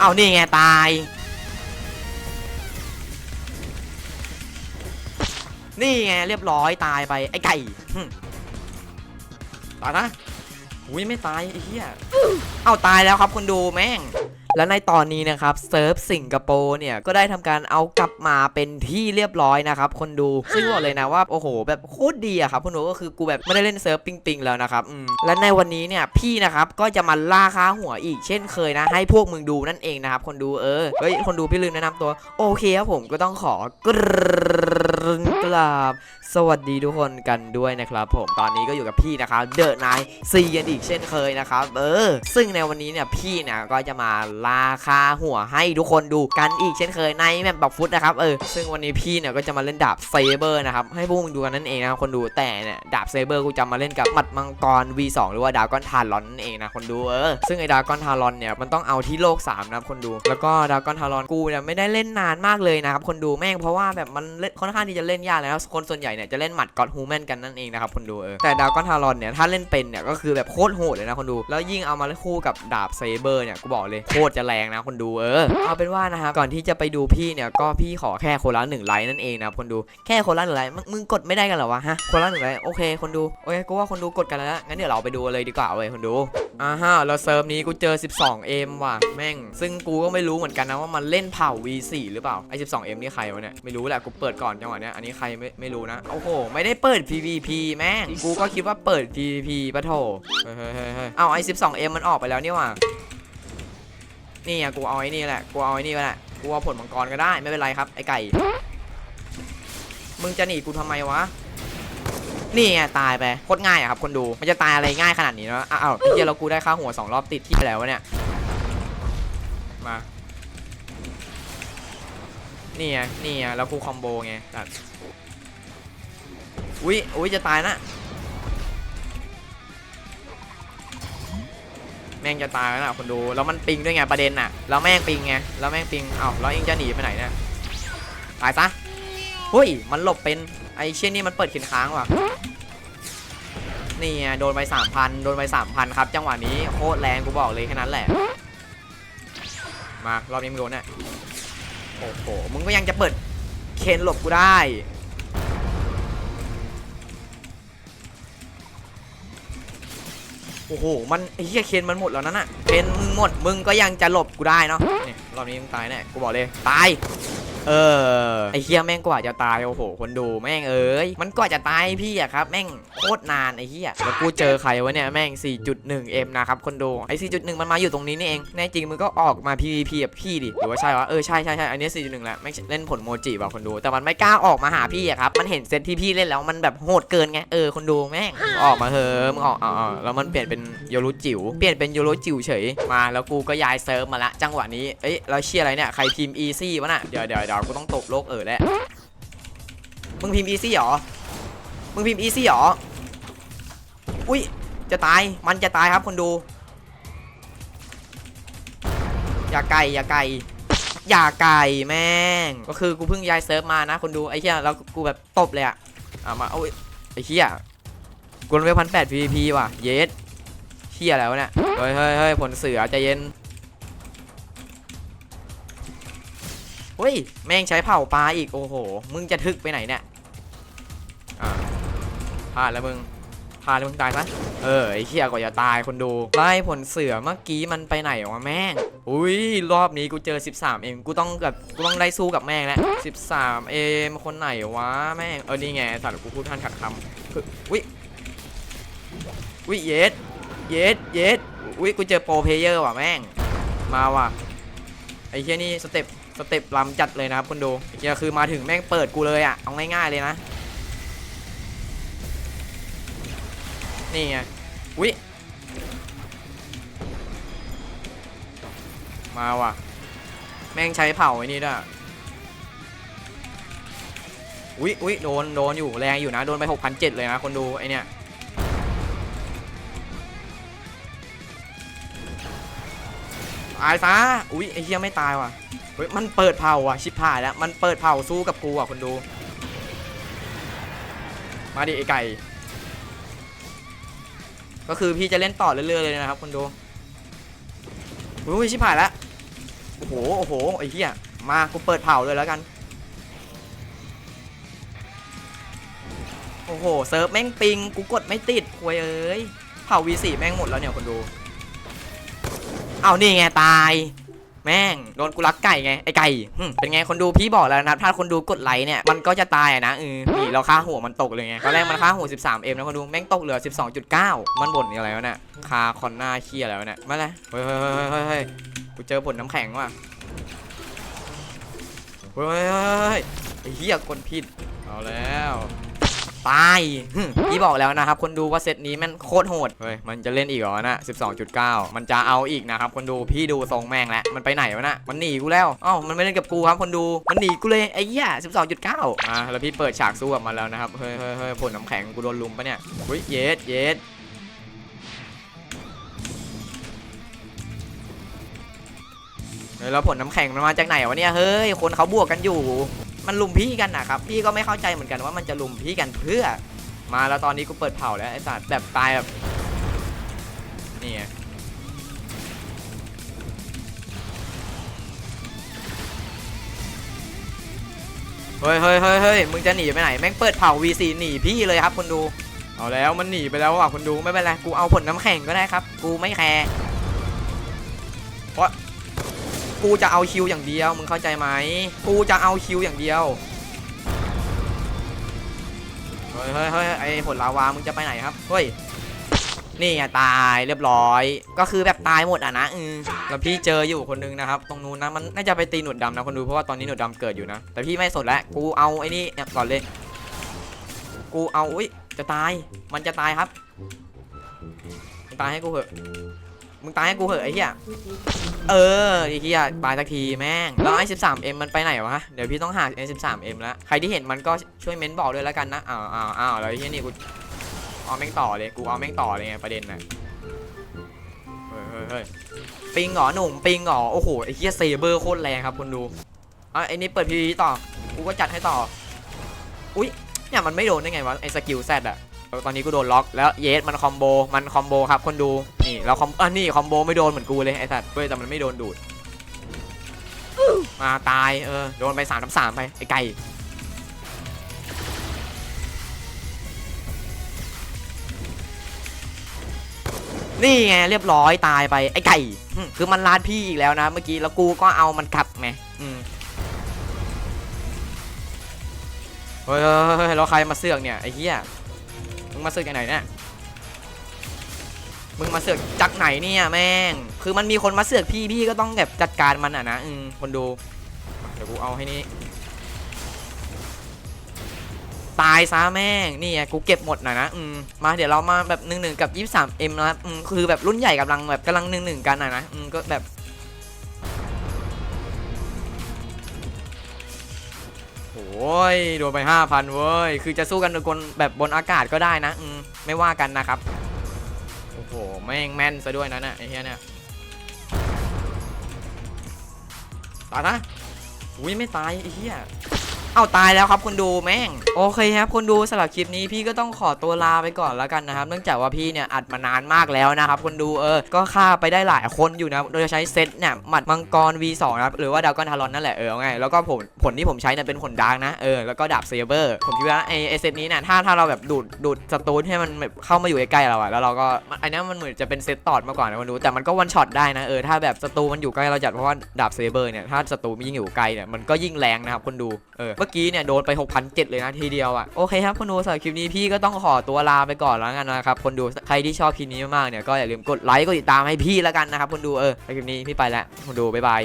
เอานี่ไงตาย นี่ไงเรียบร้อยตายไปไอ้ไก่ตายนะอุ้ยไม่ตายไอ้เหี้ย เอาตายแล้วครับคุณดูแม่ง และในตอนนี้นะครับเซิร์ฟสิงคโปร์เนี่ยก็ได้ทำการเอากลับมาเป็นที่เรียบร้อยนะครับคนดูซึ่งบอกเลยนะว่าโอ้โห แบบโคตรดีอะครับคุณดูก็คือกูแบบไม่ได้เล่นเซิร์ฟปิงปิงแล้วนะครับอืมและในวันนี้เนี่ยพี่นะครับก็จะมาล่าค่าหัวอีกเช่นเคยนะให้พวกมึงดูนั่นเองนะครับคนดูเออเฮ้ยคนดูพี่ลืมแนะนำตัวโอเคครับผมก็ต้องขอกราบ สวัสดีทุกคนกันด้วยนะครับผมตอนนี้ก็อยู่กับพี่นะครับเดอะไนายซีกันอีกเช่นเคยนะครับเออซึ่งในวันนี้เนี่ยพี่เนี่ยก็จะมาราคาหัวให้ทุกคนดูกันอีกเช่นเคยในแมปบักฟุตนะครับเออซึ่งวันนี้พี่เนี่ยก็จะมาเล่นดาบเซเบอร์นะครับให้พวกมึงดูกันนั่นเองนะคคนดูแต่เนี่ยดาบเซเบอร์กูจะมาเล่นกับหมัดมังกร V2 หรือว่าดาวก้อนทารอนนั่นเองนะคนดูเออซึ่งไอ้ดาวก้อนทารอนเนี่ยมันต้องเอาที่โลก3นะครับคนดู แล้วก็ดาวก้อนทารอนกูเนี่ยไม่ได้เล่นนานมากเลยนะครับคนดูแม่งเพราะว่าแบบมันเล่นค่อนข้างที่จะเล่นยากแล้วคนส่วนใหญ่เนี่ยจะเล่นหมัดก็อดฮูแมนกันนั่นเองนะครับคนดูเออแต่ดาวก้อนทารอนเนี่ยถ้าเล่นเป็นเนี่ยก็คือแบบโคตรโหดเลยนะคนดู แล้วยิ่งเอามาเล่นคู่กับดาบเซเบอร์เนี่ยกูบอกเลยโคตรจะแรงนะคนดูเออเอาเป็นว่านะครับก่อนที่จะไปดูพี่เนี่ยก็พี่ขอแค่คนละหนึ่งไลค์นั่นเองนะคนดูแค่คนละหนึ่งไลค์มึงกดไม่ได้กันหรอวะฮะคนละหนึ่งไลค์โอเคคนดูโอเคกูว่าคนดูกดกันแล้วงั้นเดี๋ยวเราไปดูเลยดีกว่าเว้ยคนดู อ่าฮะแล้วเซิร์ฟนี้กูเจอ 12M ว่ะแม่ง ซึ่งกูก็ไม่รู้เหมือนกันนะว่ามันเล่นเผ่า V4 หรือเปล่าไอ้ 12M นี่ใครวะเนี่ยไม่รู้แหละกูเปิดก่อนจังหวะเนี้ยอันนี้ใครไม่ไม่รู้นะโอ้โหไม่ได้เปิด PVP แม่งกูก็คิดว่าเปิด PVP ปะโถเฮ้ยเฮ้ยเฮ้ยเฮ้ยเอาไอ้ 12M มันออกไปแล้วนี่ว่ะนี่อะกูเอาไอ้นี่แหละกูเอาไอ้นี่แหละกูเอาผลมังกรก็ได้ไม่เป็นไรครับไอ้ไก่มึงจะหนีกูทำไมวะ นี่ไงตายไปโคตรง่ายอะครับคนดูมันจะตายอะไรง่ายขนาดนี้เนาะอ้าวเฮียเรากูได้ค่าหัวสองรอบติดที่แล้ววะเนี่ยมานี่ไงนี่ไงแล้วกูคอมโบไงตัดอุ้ยอุ้ยจะตายนะแม่งจะตายแล้วนะคนดูแล้วมันปิงด้วยไงประเด็นน่ะแล้วแม่งปิงไงแล้วแม่งปิงเอ้าแล้วเองจะหนีไปไหนเนี่ยตายซะเฮ้ยมันหลบเป็นไอเช่นนี่มันเปิดเข็นค้างว่ะ นี่ไงโดนไปสามพันโดนไปสามพันครับ จังหวะนี้โคตรแรงกูบอกเลยแค่นั้นแหละ มารอบนี้มึงโดนแน่โอ้โหมึงก็ยังจะเปิดเคนหลบกูได้โอ้โห มันไอ้เหี้ยเคนมันหมดแล้วนั่นน่ะเคนมึงหมด มึงก็ยังจะหลบกูได้เนาะ นี่รอบนี้มึงตายแน่ กูบอกเลย ตาย เออไอเหี้ยแม่งกว่าจะตายโอ้โหคนดูแม่งเอ้ยมันกว่าจะตายพี่อะครับแม่งโคตรนานไอเหี้ยแล้วกูเจอใครวะเนี่ยแม่ง 4.1M นะครับคนดูไอ้4.1 มันมาอยู่ตรงนี้นี่เองแน่จริงมึงก็ออกมา PVP กับพี่ดิหรือว่าใช่วะเออใช่ใช่ใช่อันนี้ 4.1แหละแม่เล่นผลโมจิว่ะคนดู แต่มันไม่กล้าออกมาหาพี่อะครับมันเห็นเซตที่พี่เล่นแล้วมันแบบโหดเกินไงเออคนดูแม่งออกมาเถอะมึงออกอ๋อแล้วมันเปลี่ยนเป็นโยรุจิ๋วเปลี่ยนเป็นโยรุจิ๋วเฉยมาแล้วกูก็ย้ายเซิร์ฟมาละจังหวะนี้เอ้ยเราเชียร์อะไรเนี่ยใครพิมพ์ easy วะน่ะเดี๋ยวเดี๋ยวดี๋ยวกูต้องตบโลกเออแหล้วมึงพิมพ์ easy หรอ มึงพิมพ์ easy หรอ อุ้ย จะตาย มันจะตายครับคนดู อย่าไก่อย่าไก่อย่าไก่แม่ง ก็คือกูเพิ่งย้ายเซิร์ฟมานะคนดูไอ้เหี้ยแล้วกูแบบตบเลยอะอะมาเอาไอ้เหี้ยกูลงไปพันแปด PVP ว่ะ เยสเหี้ยแล้วเนี่ย เฮ้ยเฮ้ยเฮ้ยผลเสือใจเย็น เฮ้ย แม่งใช้เผาปลาอีก โอ้โห มึงจะทึกไปไหนเนี่ยอ่าพลาดแล้วมึงพลาดแล้วมึงตายซะเออ ไอ้เหี้ยกว่าจะตายคนดู ไล่ผลเสือเมื่อกี้มันไปไหนวะแม่ง อุ้ย รอบนี้กูเจอ 13 เองกูต้องกับกูต้องได้สู้กับแม่งแล้ว13 เอ็มคนไหนวะแม่ง เออ นี่ไงสัตว์กูพูดท่านขัดคำอุ้ยอุ้ยเยสเยสเยสอุ้ยกูเจอโปรเพเยอร์ว่ะแม่ง มาว่ะ ไอ้เหี้ยนี่สเต็ป สเต็ปลำจัดเลยนะครับคุณดูเหี้ยคือมาถึงแม่งเปิดกูเลยอะเอาง่ายๆเลยนะ นี่ไงอุ๊ยมาว่ะ แม่งใช้เผาไอ้นี่ด้วยอุ๊ยอุ๊ยโดน โดนอยู่ แรงอยู่นะ โดนไป 6,700 เลยนะ คนดู ไอเนี่ยตายซะอุ๊ยไอเหี้ยไม่ตายว่ะ เฮ้ยมันเปิดเผาอะชิบหายแล้วมันเปิดเผาสู้กับกูอะคนดู มาดิไอไก่ ก็คือพี่จะเล่นต่อเรื่อยๆเลยนะครับคนดูอุ้ยชิบหายแล้วโอ้โหโอ้โหไอ้เหี้ยมากูเปิดเผาเลยแล้วกันโอ้โหเซิร์ฟแม่งปิงกูกดไม่ติดควยเอ้ยเผา V4 แม่งหมดแล้วเนี่ยคนดู เอานี่ไงตาย แม่งโดนกูรักไก่ไงไอไก่เป็นไงคนดูพี่บอกแล้วนะถ้าคนดูกดไลค์เนี่ยมันก็จะตายนะเออนี่เราค่าหัวมันตกเลยไงตอนแรกมันค่าหัว 13M นะคนดูแม่งตกเหลือ 12.9 มันบ่นอะไรวะเนี่ยคาคอนหน้าเคียอะไรวเนี่ยมาเลยเฮ้ยเฮ้ยเฮ้ยเฮ้ยเฮ้ยกูเจอผลน้ำแข็งว่ะเฮ้ยเฮ้ยเฮ้ยไอ้เหี้ยกดผิดเอาแล้ว ตายหึพี่บอกแล้วนะครับ คนดูว่าเซตนี้แมันโคตรโหด เฮ้ย มันจะเล่นอีกเหรอนะ12.9 มันจะเอาอีกนะครับ คนดูพี่ดูทรงแม่งแล้ว มันไปไหนวะน่ะมันหนีกูแล้วเอ้ามันไม่เล่นกับกูครับคนดู มันหนีกูเลยไอ้เหี้ย12.9อ่าแล้วพี่เปิดฉากสู้กับมันแล้วนะครับ เฮ้ยเฮ้ยเฮ้ยผลน้ำแข็งกูโดนลุมปะเนี่ยอุ้ยเยสเยสเฮ้ยแล้วผลน้ำแข็งมันมาจากไหนวะเนี่ย เฮ้ย คนเขาบวกกันอยู่ มันลุมพี่กันนะครับพี่ก็ไม่เข้าใจเหมือนกันว่ามันจะลุมพี่กันเพื่อ มาแล้วตอนนี้กูเปิดเผาแล้วไอ้สัตว์แบบตายแบบนี่ไงเฮ้ยเฮ้ยเฮ้ยเฮ้ยมึงจะหนีไปไหน แม่งเปิดเผา V4 หนีพี่เลยครับคนดู เอาแล้วมันหนีไปแล้วอะคนดูไม่เป็นไร กูเอาผลน้ำแข็งก็ได้ครับ กูไม่แคร์เพราะ กูจะเอาคิวอย่างเดียว มึงเข้าใจไหมกูจะเอาคิวอย่างเดียว เฮ้ยเฮ้ยเฮ้ยไอผลลาวา มึงจะไปไหนครับ เฮ้ย นี่ไงตายเรียบร้อย ก็คือแบบตายหมดอะนะอือแล้วพี่เจออยู่คนนึงนะครับ ตรงนู้นนะ มันน่าจะไปตีหนวดดำนะคนดู เพราะว่าตอนนี้หนวดดำเกิดอยู่นะ แต่พี่ไม่สนแล้ว กูเอาไอ้นี่เนี่ยก่อนเลย กูเอา อุ้ย จะตาย มันจะตายครับ ตายให้กูเหอะ มึงตายให้กูเหอะไอ้เหี้ยเออไอ้เหี้ยตายสักทีแม่งแล้วไอ้ 13M มันไปไหนวะเดี๋ยวพี่ต้องหาไอ้ 13M แล้วใครที่เห็นมันก็ช่วยเม้นบอกด้วยแล้วกันนะอ้าวอ้าวอ้าวแล้วไอ้เหี้ยนี่กูเอาแม่งต่อเลยกูเอาแม่งต่อเลยไงประเด็นน่ะเฮ้ยเฮ้ยเฮ้ยปิงเหรอหนุ่มปิงเหรอโอ้โหไอ้เหี้ยเซเบอร์โคตรแรงครับคุณดูอะไอ้นี่เปิดพีต่อกูก็จัดให้ต่ออุ้ยเนี่ยมันไม่โดนได้ไงวะไอ้สกิลแซดอะ ตอนนี้กูโดนล็อกแล้วเยสมันคอมโบมันคอมโบครับคนดูนี่แล้วคอมอะนี่คอมโบไม่โดนเหมือนกูเลยไอ้สัตว์เว้ยแต่มันไม่โดนดูดมาตายเออโดนไปสามทับสามไปไอ้ไก่นี่ไงเรียบร้อยตายไปไอ้ไก่ คือมันลาดพี่อีกแล้วนะ เมื่อกี้แล้วกูก็เอามันกลับไงอืมเฮ้ยเฮ้ยเฮ้ยแล้วใครมาเสือกเนี่ยไอ้เหี้ย มาเสือกไหนเนี่ยมึงมาเสือกจากไหนเนี่ยแม่ง คือมันมีคนมาเสือกพี่พี่ก็ต้องแบบจัดการมันอะนะอืมคนดู เดี๋ยวกูเอาให้นี่ ตายซะแม่ง นี่ไงกูเก็บหมดหนะนะอืมมาเดี๋ยวเรามาแบบหนึ่งหนึ่งกับยี่สามเอ็มนะอืมคือแบบรุ่นใหญ่กำลังแบบกำลังหนึ่งหนึ่งกันอะนะอืมก็แบบ โอ้ยโดนไป 5,000เว้ย คือจะสู้กันคนแบบบนอากาศก็ได้นะอืมไม่ว่ากันนะครับ โอ้โห แม่งแม่นซะด้วยนะเนี่ยไอ้เหี้ยเนี่ยตายนะอุ้ยไม่ตายไอ้เหี้ย เอาตายแล้วครับคุณดูแม่ง โอเคครับคุณดูสำหรับคลิปนี้พี่ก็ต้องขอตัวลาไปก่อนแล้วกันนะครับ เนื่องจากว่าพี่เนี่ยอัดมานานมากแล้วนะครับคุณดูเออ ก็ฆ่าไปได้หลายคนอยู่นะ โดยใช้เซตเนี่ยหมัดมังกร V2 นะครับหรือว่าดาวกอนทารอนนั่นแหละเออไงแล้วก็ผลผลที่ผมใช้เนี่ยเป็นผลดาร์กนะเออแล้วก็ดาบเซเบอร์ผมคิดว่าไอเซตนี้เนี่ยถ้าถ้าเราแบบดูดดูดสตูนให้มันแบบเข้ามาอยู่ใกล้ๆเราอะแล้วเราก็มันอันนี้มันเหมือนจะเป็นเซตตอดมาก่อนนะคุณดูแต่มันก็วันช็อตได้นะเออถ้าแบบสตูมันอยู่ใกล้เราจัดเพราะว่าดาบเซเบอร์เนี่ยถ้าสตูมันยิ่งอยู่ไกลเนี่ยมันก็ยิ่งแรงนะครับคุณดูเออมื่อกี้เนี่ยโดนไป 6,700 เลยนะทีเดียวอะโอเคครับคุณดูสำหรับคลิปนี้พี่ก็ต้องขอตัวลาไปก่อนแล้วกันนะครับคนดูใครที่ชอบคลิปนี้มากๆเนี่ยก็อย่าลืมกดไลค์กดติดตามให้พี่แล้วกันนะครับคนดูเออคลิปนี้พี่ไปแล้วคนดูบ๊ายบาย